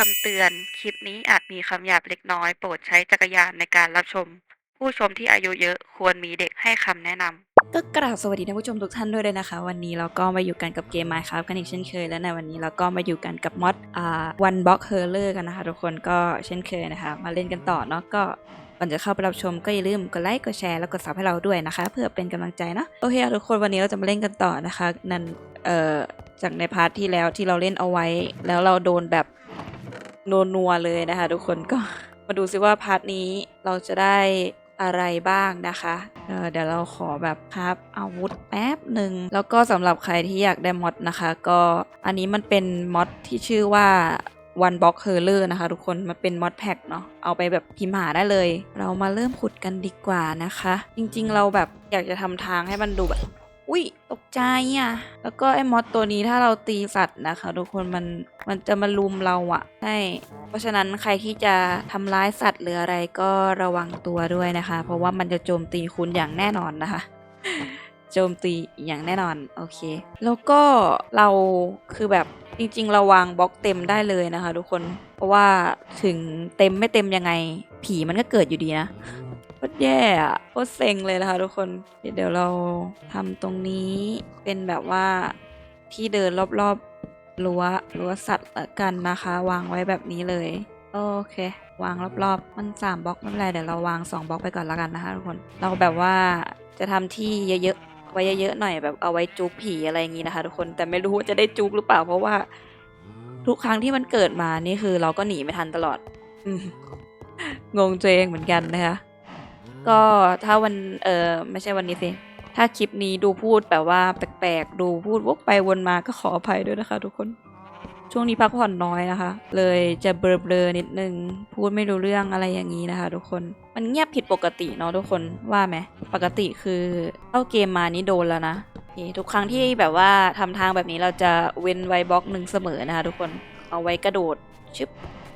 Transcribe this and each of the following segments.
คำเตือน คลิปนี้อาจมีคำหยาบเล็กน้อย โปรดใช้จักรยานในการรับชม ผู้ชมที่อายุเยอะควรมีเด็กให้คำแนะนำ ก็กราบสวัสดีท่านผู้ชมทุกท่านด้วยเลยนะคะ วันนี้เราก็มาอยู่กันกับเกม Minecraft กันอีกเช่นเคย และในวันนี้เราก็มาอยู่กันกับมอดอ่า One Block h u r l e r กันนะคะ ทุกคนก็เช่นเคยนะคะ มาเล่นกันต่อเนาะก็ก่อนจะเข้าไปรับชมก็อย่าลืมกดไลค์กดแชร์แล้วกดซับให้เราด้วยนะคะ เพื่อเป็นกำลังใจเนาะโอเคทุกคนวันนี้เราจะมาเล่นกันต่อนะคะ นั่นเอ่อจากในพาร์ทที่แล้วที่เราเล่นเอาไว้ แล้วเราโดนแบบ นนัวๆเลยนะคะ ทุกคนก็มาดูซิว่าพาร์ทนี้เราจะได้อะไรบ้างนะคะเออเดี๋ยวเราขอแบบครับอาวุธแป๊บหนึ่ง แล้วก็สำหรับใครที่อยากได้มอดนะคะ ก็อันนี้มันเป็นมอดที่ชื่อว่า One Block h u r l e r นะคะ ทุกคนมันเป็นมอดแพ็กเนาะเอาไปแบบพิมพ์หาได้เลย เรามาเริ่มขุดกันดีกว่านะคะ จริงๆเราแบบอยากจะทำทางให้มันดูแบบ อุ้ยตกใจอะ แล้วก็ไอ้มอสตัวนี้ถ้าเราตีสัตว์นะคะ ทุกคนมันมันจะมาลุมเราอะใช่เพราะฉะนั้นใครที่จะทำร้ายสัตว์หรืออะไรก็ระวังตัวด้วยนะคะ เพราะว่ามันจะโจมตีคุณอย่างแน่นอนนะคะโจมตีอย่างแน่นอนโอเค แล้วก็เราคือแบบจริงๆ เราวางบล็อกเต็มได้เลยนะคะ ทุกคนเพราะว่าถึงเต็มไม่เต็มยังไง ผีมันก็เกิดอยู่ดีนะ คตรแย่อะโคตรเซ็งเลยนะคะทุกคนเดี๋ยวเราทำตรงนี้เป็นแบบว่าที่เดินรอบๆรั้วรั้วสัตว์ละกันนะคะ วางไว้แบบนี้เลย โอเค วางรอบๆ มันสามบล็อกไม่เป็นไรเดี๋ยวเราวางสองบล็อกไปก่อนละกันนะคะทุกคนเราแบบว่าจะทำที่เยอะๆไว้เยอะๆหน่อยแบบเอาไว้จุกผีอะไรอย่างนี้นะคะทุกคนแต่ไม่รู้ว่าจะได้จุกหรือเปล่าเพราะว่า ทุกครั้งที่มันเกิดมานี่คือ เราก็หนีไม่ทันตลอดงงตัวเองเหมือนกันนะคะ ก็ถ้าวันเออไม่ใช่วันนี้สิ ถ้าคลิปนี้ดูพูดแบบว่าแปลกๆ ดูพูดวกไปวนมาก็ขออภัยด้วยนะคะ ทุกคน ช่วงนี้พักผ่อนน้อยนะคะ เลยจะเบลอๆนิดนึง พูดไม่รู้เรื่องอะไรอย่างนี้นะคะ ทุกคน มันเงียบผิดปกติเนาะทุกคนว่าไหมปกติคือเข้าเกมมานี่โดนแล้วนะทุกครั้งที่แบบว่าทำทางแบบนี้เราจะเว้นไว้บล็อกหนึ่งเสมอนะคะ ทุกคนเอาไว้กระโดดชึบ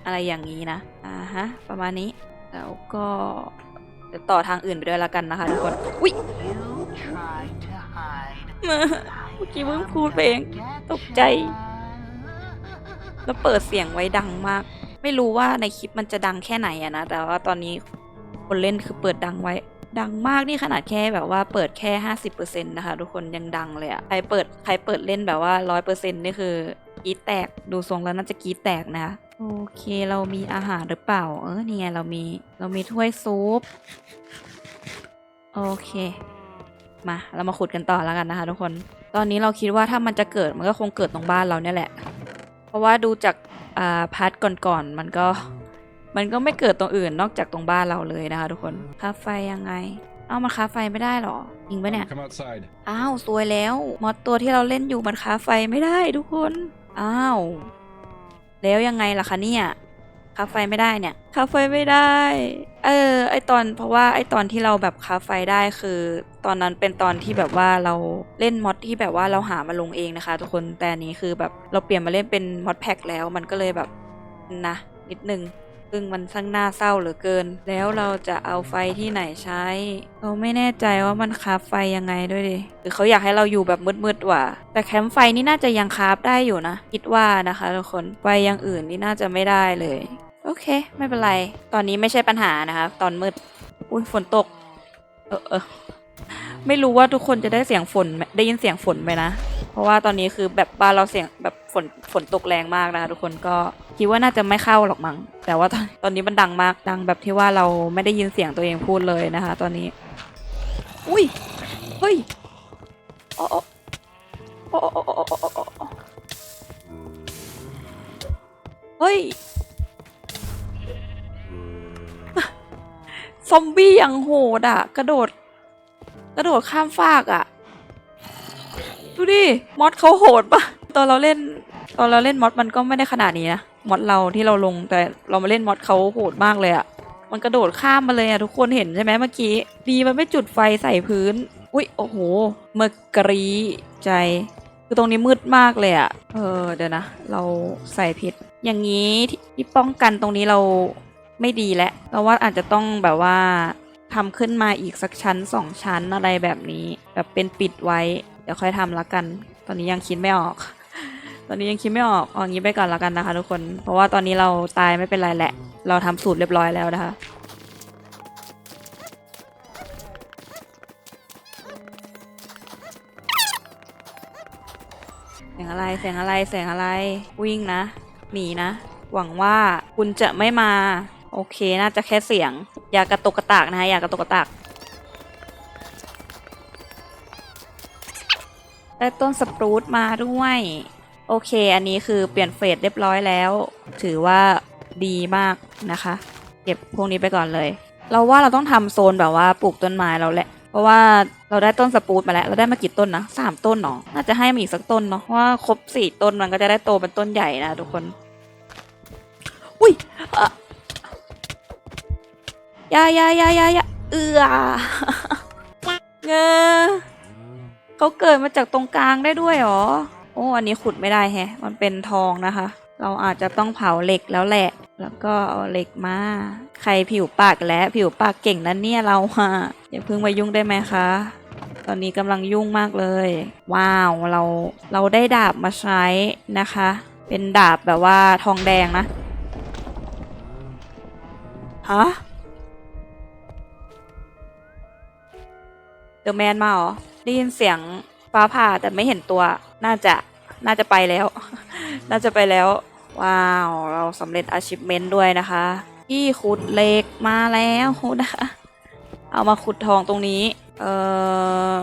อะไรอย่างนี้นะอ่าฮะประมาณนี้แล้วก็ เดี๋ยวต่อทางอื่นไปด้วยละกันนะคะทุกคน อุ้ย You tried to hide. เมื่อกี้เพิ่งพูดไปเอง ตกใจ แล้วเปิดเสียงไว้ดังมาก ไม่รู้ว่าในคลิปมันจะดังแค่ไหนอะนะ แต่ว่าตอนนี้คนเล่นคือเปิดดังไว้ ดังมากนี่ขนาดแค่แบบว่าเปิดแค่ห้าสิบเปอร์เซ็นต์นะคะ ทุกคนยังดังเลยอะใครเปิดใครเปิดเล่นแบบว่าร้อยเปอร์เซ็นต์นี่คือกีแตก ดูทรงแล้วน่าจะกีแตกนะคะ โอเคเรามีอาหารหรือเปล่า เออนี่ไงเรามีเรามีถ้วยซุป โอเค มาเรามาขุดกันต่อแล้วกันนะคะทุกคน ตอนนี้เราคิดว่าถ้ามันจะเกิดมันก็คงเกิดตรงบ้านเราเนี่ยแหละ เพราะว่าดูจากอ่าพาร์ทก่อนๆมันก็มันก็ไม่เกิดตรงอื่นนอกจากตรงบ้านเราเลยนะคะทุกคนค่าไฟยังไง เอ้ามันค้าไฟไม่ได้เหรอจริงปะเนี่ย Come outside. อ้าวซวยแล้ว มอดตัวที่เราเล่นอยู่มันค้าไฟไม่ได้ทุกคน อ้าว แล้วยังไงล่ะคะเนี่ยคาไฟไม่ได้เนี่ยคาไฟไม่ได้ เออ ไอตอนเพราะว่าไอตอนที่เราแบบคาไฟได้คือ ตอนนั้นเป็นตอนที่แบบว่าเราเล่นมอดที่แบบว่าเราหามาลงเองนะคะ ทุกคนแต่นนี้คือแบบเราเปลี่ยนมาเล่นเป็นมอดแพ็กแล้วมันก็เลยแบบนะนิดนึง ซึ่งมันช่างน่าเศร้าเหลือเกิน แล้วเราจะเอาไฟที่ไหนใช้ เราไม่แน่ใจว่ามันคราฟไฟยังไงด้วยดิหรือเขาอยากให้เราอยู่แบบมืดๆว่ะ แต่แคมป์ไฟนี่น่าจะยังคราฟได้อยู่นะ คิดว่านะคะทุกคน ไฟอย่างอื่นนี่น่าจะไม่ได้เลย โอเค ไม่เป็นไร ตอนนี้ไม่ใช่ปัญหานะคะ ตอนมืด อุ้ยฝนตก เออเออ ไม่รู้ว่าทุกคนจะได้เสียงฝนได้ยินเสียงฝนไหมนะ เพราะว่าตอนนี้คือแบบบ้านเราเสียงแบบฝนฝนตกแรงมากนะคะทุกคนก็คิดว่าน่าจะไม่เข้าหรอกมั้งแต่ว่าตอนตอนนี้มันดังมากดังแบบที่ว่าเราไม่ได้ยินเสียงตัวเองพูดเลยนะคะ ตอนนี้ อุ้ยเฮ้ยโอ้โอ้โอ้โอ้โอ้โอ้เฮ้ยซอมบี้ยังโหดอะกระโดด กระโดดข้ามฟากอะ ดูดิ มอดเขาโหดปะตอนเราเล่น ตอนเราเล่นมอดมันก็ไม่ได้ขนาดนี้นะ มอดเราที่เราลงแต่เรามาเล่นมอดเขาโหดมากเลยอะมันกระโดดข้ามมาเลยอะทุกคนเห็นใช่ไหมเมื่อกี้ ดีมันไม่จุดไฟใส่พื้น อุ้ยโอ้โห เมื่อกรีใจ คือตรงนี้มืดมากเลยอะเออเดี๋ยวนะ เราใส่ผิด อย่างนี้ที่ที่ป้องกันตรงนี้เราไม่ดีแล้วเราว่าอาจจะต้องแบบว่า ทำขึ้นมาอีกสักชั้นสองชั้นอะไรแบบนี้ แบบเป็นปิดไว้ เดี๋ยวค่อยทำละกัน ตอนนี้ยังคิดไม่ออก ตอนนี้ยังคิดไม่ออกเอางี้ไปก่อนล้วกันนะคะ ทุกคน เพราะว่าตอนนี้เราตายไม่เป็นไรแหละ เราทำสูตรเรียบร้อยแล้วนะคะเสียงอะไรเสียงอะไรเสียงอะไรวิ่งนะหนีนะ หวังว่าคุณจะไม่มา โอเค น่าจะแค่เสียง อย่ากระตุกกระตากนะคะอย่ากระตุกกระตากได้ต้นสปรูตมาด้วย โอเค อันนี้คือเปลี่ยนเฟสเรียบร้อยแล้ว ถือว่าดีมากนะคะ เก็บพวกนี้ไปก่อนเลย เราว่าเราต้องทำโซนแบบว่าปลูกต้นไม้เราแหละ เพราะว่าเราได้ต้นสปรูตมาแล้ว เราได้มากี่ต้นนะสามต้นเนาะน่าจะให้มาอีกสักต้นเนาะเพราะว่าครบสี่ต้นมันก็จะได้โตเป็นต้นใหญ่นะทุกคน ยาอยาอยาอยาอยาเอือเงอเขาเกิดมาจากตรงกลางได้ด้วยเหรอ โอ้อันนี้ขุดไม่ได้แฮะ มันเป็นทองนะคะ เราอาจจะต้องเผาเหล็กแล้วแหละ แล้วก็เอาเหล็กมา ใครผิวปากและผิวปากเก่งนั้นเนี่ยเราอะอย่าเพิ่งมายุ่งได้ไหมคะ ตอนนี้กำลังยุ่งมากเลย ว้าว เรา เราได้ดาบมาใช้นะคะ เป็นดาบแบบว่าทองแดงนะ ฮะ เดอะแมนมาเหรอ ได้ยินเสียงฟ้าผ่าแต่ไม่เห็นตัว น่าจะน่าจะไปแล้ว น่าจะไปแล้ว ว้าว เราสำเร็จ achievement ด้วยนะคะที่ขุดเหล็กมาแล้วนะคะ เอามาขุดทองตรงนี้ เอ่อ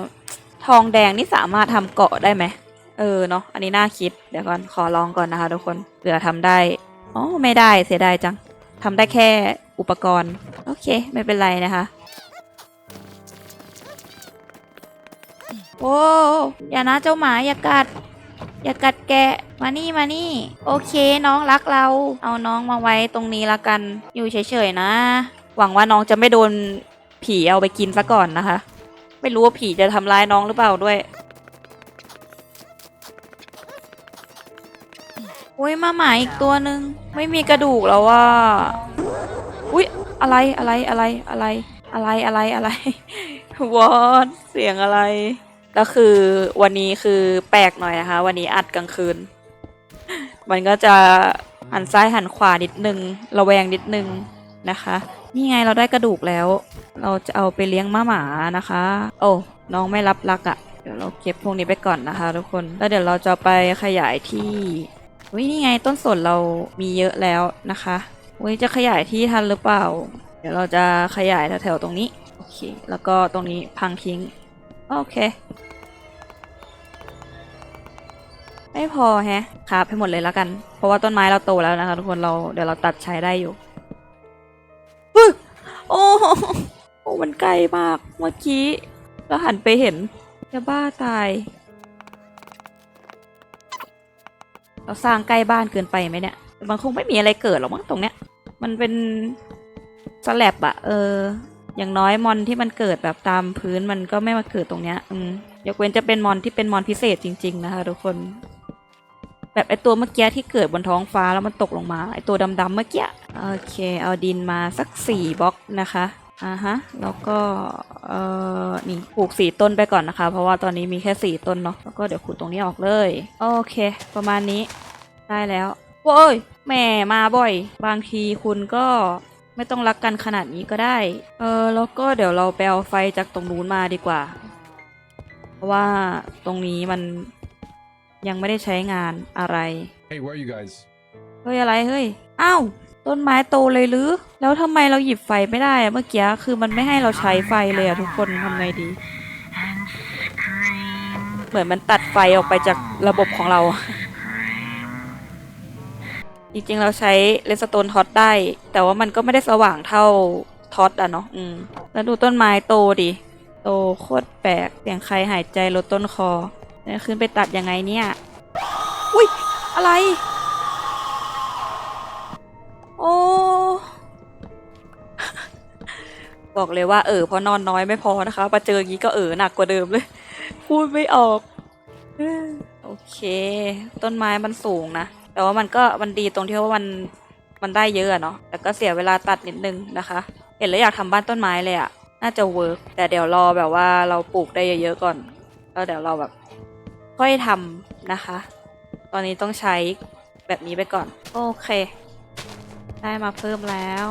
ทองแดงนี่สามารถทำเกาะได้ไหม เออเนาะ อันนี้น่าคิด เดี๋ยวก่อน ขอลองก่อนนะคะทุกคนเผื่อทำได้ อ๋อ ไม่ได้ เสียดายจังทำได้แค่อุปกรณ์ โอเค ไม่เป็นไรนะคะ โอ้อย่านะเจ้าหมาอย่ากัด อย่ากัดแกะมานี่มานี่ โอเคน้องรักเรา เอาน้องมาไว้ตรงนี้ละกัน อยู่เฉยๆนะ หวังว่าน้องจะไม่โดนผีเอาไปกินซะก่อนนะคะ ไม่รู้ว่าผีจะทำร้ายน้องหรือเปล่าด้วยโอ้ยมาหมาอีกตัวหนึ่งไม่มีกระดูกแล้วว่าอุ๊ยอะไรอะไรอะไรอะไรอะไรอะไรอะไรวอดเสียงอะไร แล้วคือวันนี้คือแปลกหน่อยนะคะ วันนี้อัดกลางคืน มันก็จะหันซ้ายหันขวานิดนึง ระแวงนิดนึงนะคะ นี่ไงเราได้กระดูกแล้ว เราจะเอาไปเลี้ยงม้าหมานะคะ โอ้น้องไม่รับรักอะ่ะ เดี๋ยวเราเก็บพวกนี้ไปก่อนนะคะ ทุกคน แล้วเดี๋ยวเราจะไปขยายที่วินี่ไงต้นสนเรามีเยอะแล้วนะคะวิจะขยายที่ทันหรือเปล่า เดี๋ยวเราจะขยายแถวๆตรงนี้ โอเค แล้วก็ตรงนี้พังทิ้ง โอเค ไม่พอแฮะครับให้หมดเลยแล้วกัน เพราะว่าต้นไม้เราโตแล้วนะคะทุกคนเราเดี๋ยวเราตัดใช้ได้อยู่อุ๊โอ้โหโอ้มันไกลมากเมื่อกี้แล้วหันไปเห็นจะบ้าตาย เราสร้างใกล้บ้านเกินไปไหมเนี่ยมันคงไม่มีอะไรเกิดหรอกมั้งตรงเนี้ย มันเป็นสแลบอะเออ อย่างน้อยมอนที่มันเกิดแบบตามพื้นมันก็ไม่มาเกิดตรงเนี้ย อืมยกเว้นจะเป็นมอนที่เป็นมอนพิเศษจริง ๆ นะคะทุกคน แบบไอตัวเมื่อกี้ที่เกิดบนท้องฟ้าแล้วมันตกลงมา ไอตัวดำๆเมื่อกี้โอเค เอาดินมาสักสี่บล็อกนะคะอ่าฮะแล้วก็เอ่อนี่ปลูกสี่ต้นไปก่อนนะคะ เพราะว่าตอนนี้มีแค่สี่ต้นเนาะแล้วก็เดี๋ยวขุดตรงนี้ออกเลย โอเค ประมาณนี้ได้แล้วโว้ยแม่มาบ่อย บางทีคุณก็ ไม่ต้องรักกันขนาดนี้ก็ได้ เออแล้วก็เดี๋ยวเราไปเอาไฟจากตรงนู้นมาดีกว่า เพราะว่าตรงนี้มันยังไม่ได้ใช้งานอะไร Hey, where are you guys? เฮ้ยอะไรเฮ้ย อ้าว ต้นไม้โตเลยหรือ แล้วทำไมเราหยิบไฟไม่ได้อะเมื่อกี้คือมันไม่ให้เราใช้ไฟเลยอะทุกคนทำไงดี and scream, เหมือนมันตัดไฟออกไปจากระบบของเรา จริงๆ เราใช้เลสโตนท็อตได้ แต่ว่ามันก็ไม่ได้สว่างเท่าท็อตอะเนาะอืม แล้วดูต้นไม้โตดิ โตโคตรแปลกเสียงใครหายใจลดต้นคอแล้วขึ้นไปตัดยังไงเนี่ย อุ้ย อะไร โอ้ บอกเลยว่าเออพอนอนน้อยไม่พอนะคะมาเจออย่างนี้ก็เออหนักกว่าเดิมเลย พูดไม่ออก โอเค ต้นไม้มันสูงนะ แต่ว่ามันก็มันดีตรงที่ว่ามันมันได้เยอะเนาะแต่ก็เสียเวลาตัดนิดนึงนะคะ เห็นแล้วอยากทำบ้านต้นไม้เลยอะน่าจะเวิร์กแต่เดี๋ยวรอแบบว่าเราปลูกได้เยอะๆก่อนแล้วเดี๋ยวเราแบบ ค่อยทำนะคะ ตอนนี้ต้องใช้แบบนี้ไปก่อน โอเค ได้มาเพิ่มแล้ว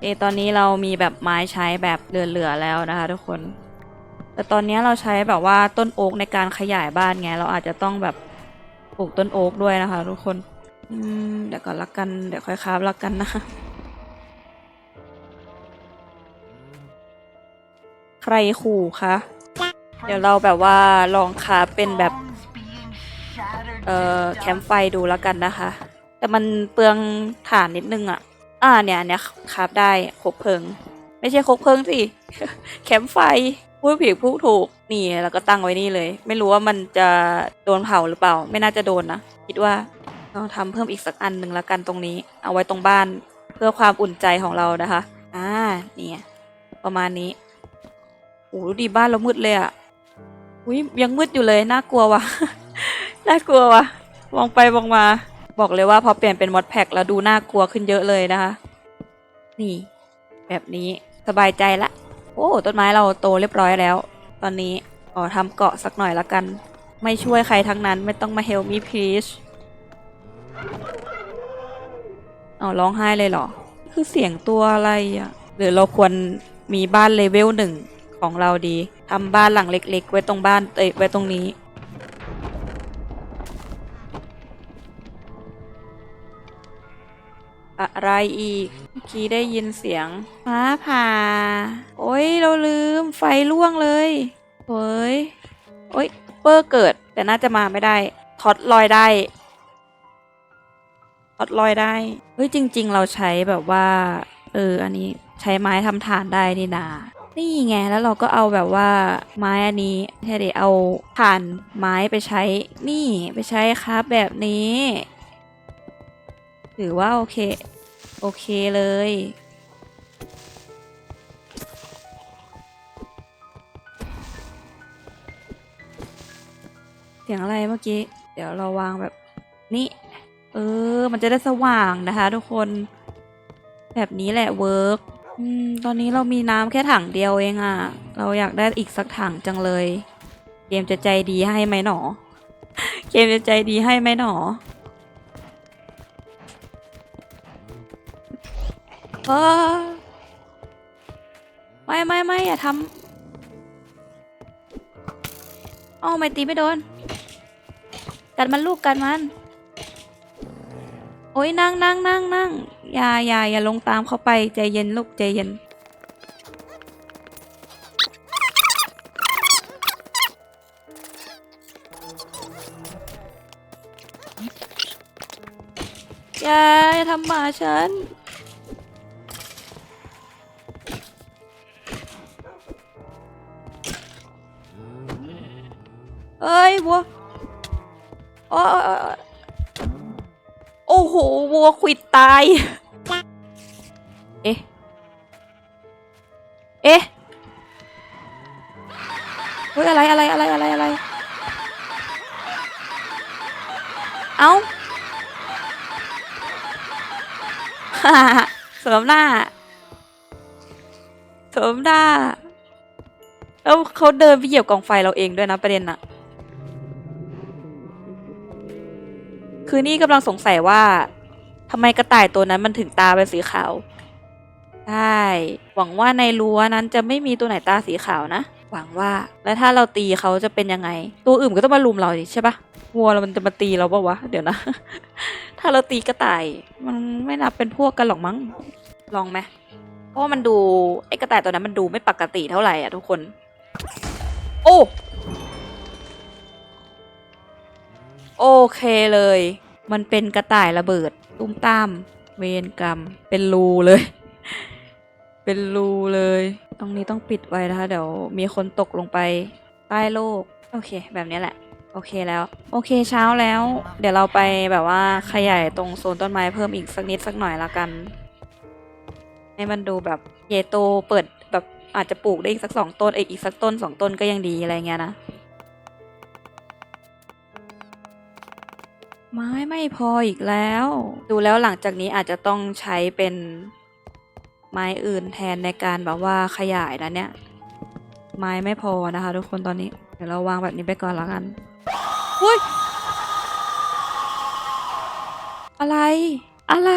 เอตอนนี้เรามีแบบไม้ใช้แบบเหลือๆแล้วนะคะทุกคน แต่ตอนนี้เราใช้แบบว่าต้นโอ๊กในการขยายบ้านไง เราอาจจะต้องแบบ ปลูกต้นโอ๊กด้วยนะคะ ทุกคน อืมเดี๋ยวก่อนละกัน เดี๋ยวค่อยคราฟละกันนะ ใครขู่คะ เดี๋ยวเราแบบว่าลองคราฟเป็นแบบ เอ่อแคมป์ไฟดูแล้วกันนะคะ แต่มันเปลืองฐานนิดนึงอะ่ะ อ่าเนี่ยเนี่ยคราฟได้คบเพลิง ไม่ใช่คบเพลิงสิ แคมป์ไฟ พูดผิดพูดถูกนี่แล้วก็ตั้งไว้นี่เลย ไม่รู้ว่ามันจะโดนเผาหรือเปล่า ไม่น่าจะโดนนะคิดว่าต้องทำเพิ่มอีกสักอันหนึ่งแล้วกันตรงนี้ เอาไว้ตรงบ้านเพื่อความอุ่นใจของเรานะคะ อ่าเนี่ยประมาณนี้โอ้ดูดีบ้านเรามืดเลยอะ่ะอุ้ยยังมืดอยู่เลยน่ากลัวว่ะน่ากลัวว่ะมองไปมองมา บอกเลยว่าพอเปลี่ยนเป็นมอดแพ็กแล้วดูน่ากลัวขึ้นเยอะเลยนะคะ นี่ แบบนี้สบายใจละ โอ้ต้นไม้เราโตเรียบร้อยแล้ว ตอนนี้อ๋อทำเกาะสักหน่อยละกัน ไม่ช่วยใครทั้งนั้นไม่ต้องมาเฮลมี่พีชอ๋อร้องไห้เลยเหรอ คือเสียงตัวอะไรอะ หรือเราควรมีบ้านเลเวลหนึ่งของเราดีทำบ้านหลังเล็ก ๆ ไว้ตรงบ้านเอ้ยไว้ตรงนี้ อะไรอีกเมื่อกี้ได้ยินเสียงฟ้าผ่า โอ้ยเราลืมไฟล่วงเลยเฮ้ยโอ้ยเปอร์เกิด แต่น่าจะมาไม่ได้ท็อตลอยได้ท็อตลอยได้เฮ้ยจริง ๆ เราใช้แบบว่า เอออันนี้ใช้ไม้ทำฐานได้นี่นานี่ไงแล้วเราก็เอาแบบว่าไม้อันนี้แค่เดี๋ยวเอาผ่านไม้ไปใช้นี่ไปใช้ครับแบบนี้ ถือว่าโอเค โอเคเลย เสียงอะไรเมื่อกี้ เดี๋ยวเราวางแบบนี้ เออ มันจะได้สว่างนะคะทุกคน แบบนี้แหละเวิร์กตอนนี้เรามีน้ำแค่ถังเดียวเองอะ่ะ เราอยากได้อีกสักถังจังเลย เกมจะใจดีให้ไหมหนอ เกมจะใจดีให้ไหมหนอ เออไม่ไม่ไม่อย่าทำอ้าวไม่ตีไม่โดน กันมันลูกกันมัน โอ้ยนั่งนั่งนั่งนั่งอย่าอย่าอย่าลงตามเขาไปใจเย็นลูกใจเย็นอย่าอย่าทำหมาฉัน วัวโอ้โอ้โอ้โหวัวควิดตาย เอ๊ะ เอ๊ะเฮ้ยอะไรอะไรอะไรอะไรอะไร เอ้าเสริมหน้าเสริมหน้าแล้วเขาเดินไปเหยียบกองไฟเราเองด้วยนะประเด็นอะ คือนี่กำลังสงสัยว่าทำไมกระต่ายตัวนั้นมันถึงตาเป็นสีขาวใช่หวังว่าในรั้วนั้นจะไม่มีตัวไหนตาสีขาวนะ หวังว่า แล้วถ้าเราตีเขาจะเป็นยังไง ตัวอื่นก็ต้องมาลุมเราดิใช่ปะวัวเรามันจะมาตีเราปะวะ เดี๋ยวนะ ถ้าเราตีกระต่าย มันไม่นับเป็นพวกกันหรอกมั้ง ลองไหมเพราะมันดูไอ้กระต่ายตัวนั้นมันดูไม่ปกติเท่าไหร่อะทุกคน โอ้ โอเคเลย มันเป็นกระต่ายระเบิด ตุ้มตาม เวรกรรม เป็นรูเลย เป็นรูเลย ตรงนี้ต้องปิดไว้นะคะ เดี๋ยวมีคนตกลงไปใต้โลก โอเค แบบนี้แหละ โอเคแล้ว โอเคเช้าแล้ว เดี๋ยวเราไปแบบว่าขยายตรงโซนต้นไม้เพิ่มอีกสักนิดสักหน่อยละกัน ให้มันดูแบบใหญ่โตเปิดแบบอาจจะปลูกได้อีกสักสองต้นเอยอีกสักต้นสองต้นก็ยังดีอะไรเงี้ยนะ ไม้ไม่พออีกแล้ว ดูแล้วหลังจากนี้อาจจะต้องใช้เป็นไม้อื่นแทนในการแบบว่าขยายนะเนี่ย ไม้ไม่พอนะคะ ทุกคนตอนนี้ เดี๋ยวเราวางแบบนี้ไปก่อนแล้วกันอุ้ยอะไร อะไร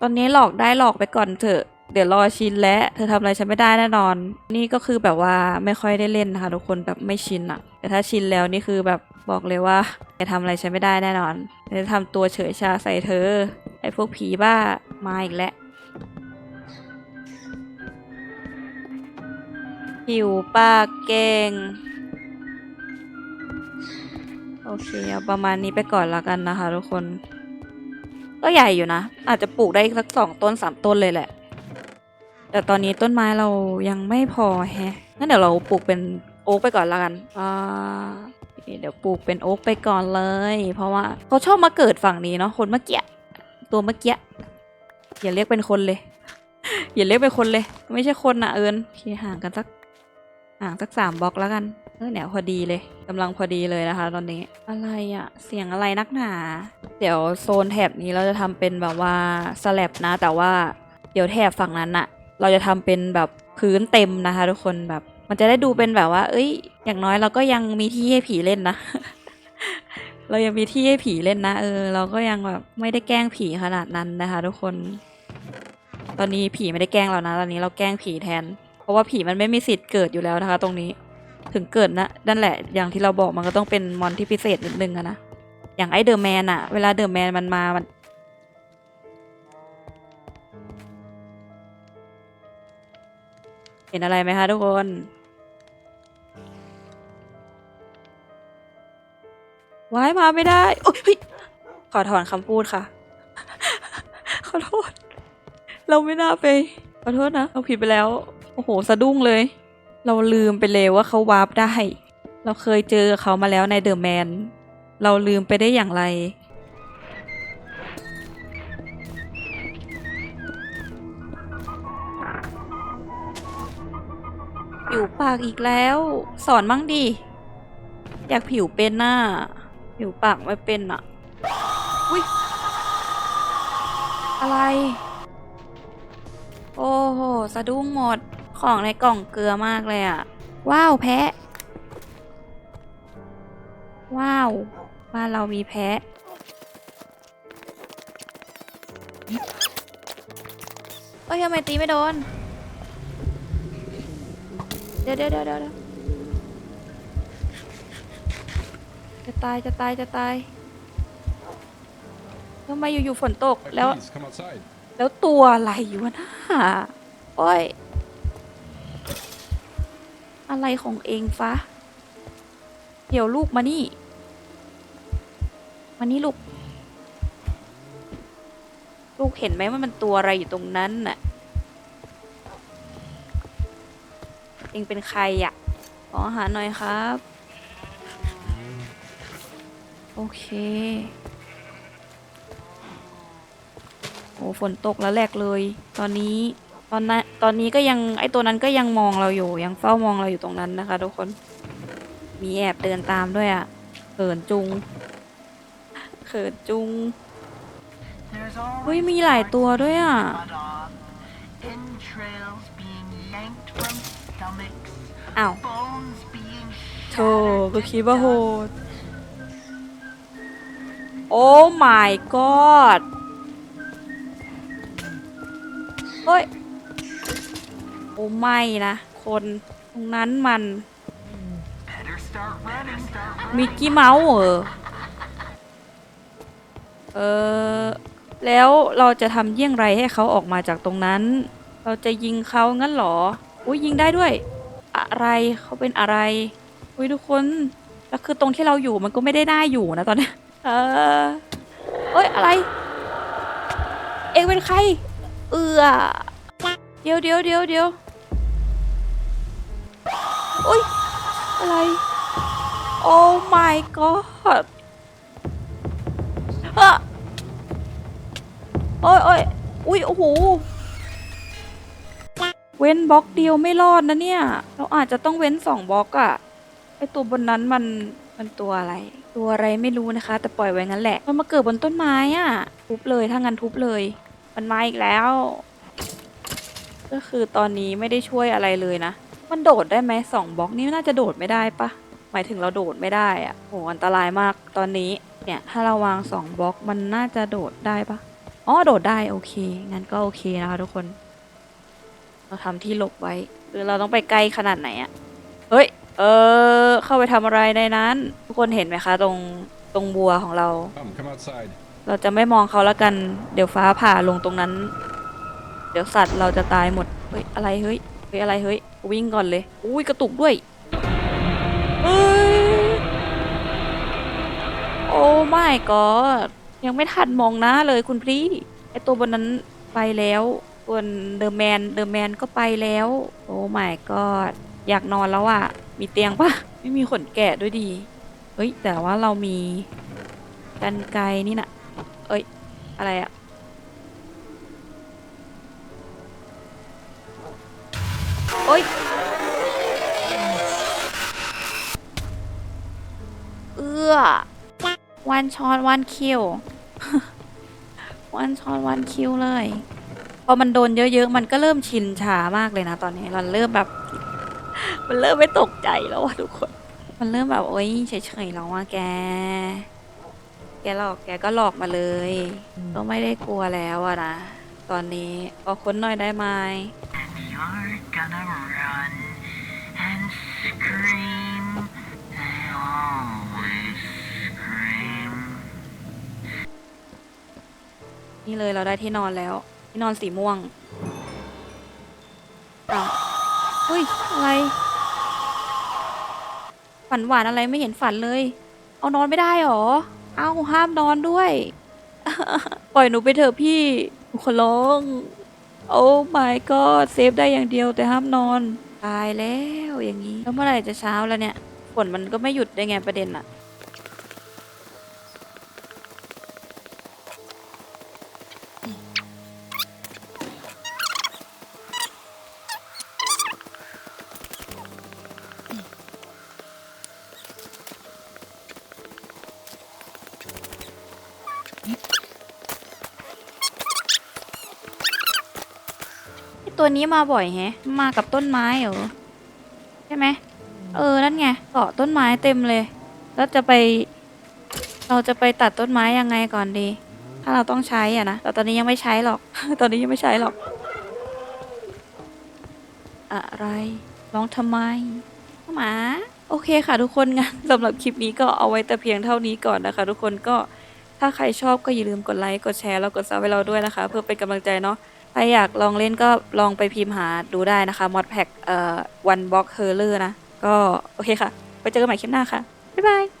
ตอนนี้หลอกได้หลอกไปก่อนเถอะ เดี๋ยวรอชินแล้วเธอทำอะไรฉันไม่ได้แน่นอน นี่ก็คือแบบว่าไม่ค่อยได้เล่นนะคะทุกคนแบบไม่ชินอะแต่ถ้าชินแล้วนี่คือแบบบอกเลยว่าจะทำอะไรฉันไม่ได้แน่นอนจะทำตัวเฉยชาใส่เธอ ไอ้พวกผีบ้ามาอีกแล้วหิวปากเก่งโอเคเอาประมาณนี้ไปก่อนแล้วกันนะคะทุกคน ก็ใหญ่อยู่นะ อาจจะปลูกได้สักสองต้นสามต้นเลยแหละ แต่ตอนนี้ต้นไม้เรายังไม่พอแฮะงั้นเดี๋ยวเราปลูกเป็นโอ๊กไปก่อนล้วกันอ่าเดี๋ยวปลูกเป็นโอ๊กไปก่อนเลย เพราะว่าเขาชอบมาเกิดฝั่งนี้เนาะคนเมื่อกี้ตัวเมื่อกี้อย่าเรียกเป็นคนเลย อย่าเรียกเป็นคนเลย ไม่ใช่คนนะเอิญโอเคห่างกันสักห่างสักสามบล็อกแล้วกันเออเนี่ยพอดีเลยกำลังพอดีเลยนะคะ ตอนนี้อะไรอะเสียงอะไรนักหนา เดี๋ยวโซนแถบนี้เราจะทำเป็นแบบว่าสแลบนะ แต่ว่าเดี๋ยวแถบฝั่งนั้นอะ เราจะทำเป็นแบบพื้นเต็มนะคะ ทุกคนแบบ มันจะได้ดูเป็นแบบว่า เอ้ย อย่างน้อยเราก็ยังมีที่ให้ผีเล่นนะ เรายังมีที่ให้ผีเล่นนะเออ เราก็ยังแบบไม่ได้แกล้งผีขนาดนั้นนะคะ ทุกคน ตอนนี้ผีไม่ได้แกล้งเรานะ ตอนนี้เราแกล้งผีแทน เพราะว่าผีมันไม่มีสิทธิ์เกิดอยู่แล้วนะคะ ตรงนี้ถึงเกิดนะนั่นแหละอย่างที่เราบอกมันก็ต้องเป็นมอนที่พิเศษนิดนึงอะนะอย่างไอเดอะแมนอะเวลาเดอะแมนมันมามัน เห็นอะไรไหมคะทุกคนว้ายมาไม่ได้โอ๊ยขอถอนคำพูดค่ะ ขอโทษ เราไม่น่าไป ขอโทษนะ เราผิดไปแล้ว โอ้โห สะดุ้งเลย เราลืมไปเลยว่าเขาวาร์ปได้ เราเคยเจอเขามาแล้วในเดอะแมน เราลืมไปได้อย่างไร ปากอีกแล้ว สอนมั่งดิอยากผิวเป็นหน่ะผิวปากไม่เป็นอะอุ้ยอะไร โอ้โห สะดุ้งหมด ของในกล่องเกลือมากเลยอะว้าวแพะ ว้าว บ้านเรามีแพะ เอ้ยทำไมตีไม่โดน ดี๋ยวเดี๋ยวเดี๋ยวเดี๋ยวจะตายจะตายจะตายทำไมอยู่ๆฝนตกแล้ว Please come outside. แล้วตัวอะไรอยู่วะน่าโอ้ย อะไรของเองฟะเดี๋ยวลูกมานี่ มานี่ลูก ลูกเห็นไหมว่ามันตัวอะไรอยู่ตรงนั้นน่ะ องเป็นใครอะขออาหารหน่อยครับ โอเค โอ้ฝนตกแล้วแหลกเลย ตอนนี้ ตอนนั้นตอนนี้ก็ยังไอตัวนั้นก็ยังมองเราอยู่ ยังเฝ้ามองเราอยู่ตรงนั้นนะคะทุกคน มีแอบเดินตามด้วยอะ่ะเขินจุงเขินจุงเฮ้ยมีหลายตัวด้วยอะ อ้าวโธ่ก็คิดว่าโหด โอ้ my god เฮ้ย โอ้ไม่นะ คนตรงนั้นมัน มิกกี้เมาส์เหรอ เออ แล้วเราจะทำเยี่ยงไรให้เขาออกมาจากตรงนั้น เราจะยิงเขางั้นหรอ อุ้ยยิงได้ด้วย อะไรเขาเป็นอะไรอุ้ยทุกคนแล้วคือตรงที่เราอยู่มันก็ไม่ได้น่าอยู่นะตอนนี้เออเอ้ยอะไร เองเป็นใคร เอือเดี๋ยวเดี๋ยวเดี๋ยวเดี๋ยวอุ้ยอะไร โอ้ my god เฮ้อโอ้ยโอ้ยอุ้ยโอ้โห เว้นบล็อกเดียวไม่รอดนะเนี่ย เราอาจจะต้องเว้นสองบล็อกอะไอตัวบนนั้นมันมันตัวอะไร ตัวอะไรไม่รู้นะคะ แต่ปล่อยไว้งั้นแหละ มันมาเกิดบนต้นไม้อะทุบเลยถ้างั้นทุบเลย มันมาอีกแล้ว ก็คือตอนนี้ไม่ได้ช่วยอะไรเลยนะ มันโดดได้ไหมสองบล็อกนี้น่าจะโดดไม่ได้ปะหมายถึงเราโดดไม่ได้อะโหอันตรายมากตอนนี้เนี่ยถ้าเราวางสองบล็อกมันน่าจะโดดได้ปะอ๋อโดดได้โอเคงั้นก็โอเคนะคะทุกคน เราทำที่หลบไว้หรือเราต้องไปใกล้ขนาดไหนอะเฮ้ย เออ เข้าไปทำอะไรในนั้น ทุกคนเห็นไหมคะ ตรงตรงบัวของเรา Come, come outside. เราจะไม่มองเขาแล้วกัน เดี๋ยวฟ้าผ่าลงตรงนั้น เดี๋ยวสัตว์เราจะตายหมด เฮ้ย อะไร เฮ้ย เฮ้ย อะไร เฮ้ย วิ่งก่อนเลย อุ้ย กระตุกด้วยเฮ้ยโอ้ไม่ก็ยังไม่ทันมองหน้าเลยคุณพี่ ไอตัวบนนั้นไปแล้ว ส่วนเดอะแมนเดอะแมนก็ไปแล้ว โอ้ไม่ก็อยากนอนแล้วอะมีเตียงปะไม่มีขนแกะด้วยดีเฮ้ย แต่ว่าเรามีกันไกนี่นะเอ้ย อะไรอะโอ้ยเอื้อวันช็อตวันคิว วันช็อตวันคิวเลย อมันโดนเยอะๆ มันก็เริ่มชินชามากเลยนะตอนนี้มันเริ่มแบบ มันเริ่มไม่ตกใจแล้วอะทุกคน มันเริ่มแบบโอ๊ยเฉยๆแล้วอะแก แกหลอกแกก็หลอกมาเลย ก็ไม่ได้กลัวแล้วอะนะตอนนี้ขอค้นหน่อยได้ไหม And you're gonna run and scream. They always scream. นี่เลยเราได้ที่นอนแล้วที่ นอนสีม่วงอ้าวเฮ้ย อะไร ฝันหวานอะไรไม่เห็นฝันเลย เอานอนไม่ได้หรอ เอาห้ามนอนด้วย ปล่อยหนูไปเถอะพี่หนูขอร้อง โอ้ my god เซฟได้อย่างเดียวแต่ห้ามนอน ตายแล้วอย่างนี้ แล้วเมื่อไหร่จะเช้าแล้วเนี่ย ฝนมันก็ไม่หยุดได้ไงประเด็นอะ นี้มาบ่อยแฮะ มากับต้นไม้เหรอ ใช่ไหม เออ นั่นไง เกาะต้นไม้เต็มเลย แล้วจะไป เราจะไปตัดต้นไม้ยังไงก่อนดี ถ้าเราต้องใช้อะนะ แต่ตอนนี้ยังไม่ใช้หรอก ตอนนี้ยังไม่ใช้หรอก อะไร ร้องทำไมหมาโอเคค่ะทุกคนงั้นสำหรับคลิปนี้ก็เอาไว้แต่เพียงเท่านี้ก่อนนะคะ ทุกคนก็ถ้าใครชอบก็อย่าลืมกดไลค์ กดแชร์แล้วกดซับให้เราด้วยนะคะ เพื่อเป็นกำลังใจเนาะ ใครอยากลองเล่นก็ลองไปพิมพ์หาดูได้นะคะ mod pack เอ่อ one box h e r l e r นะ ก็โอเคค่ะ ไปเจอกันใหม่คลิปหน้าค่ะ บ๊ายบาย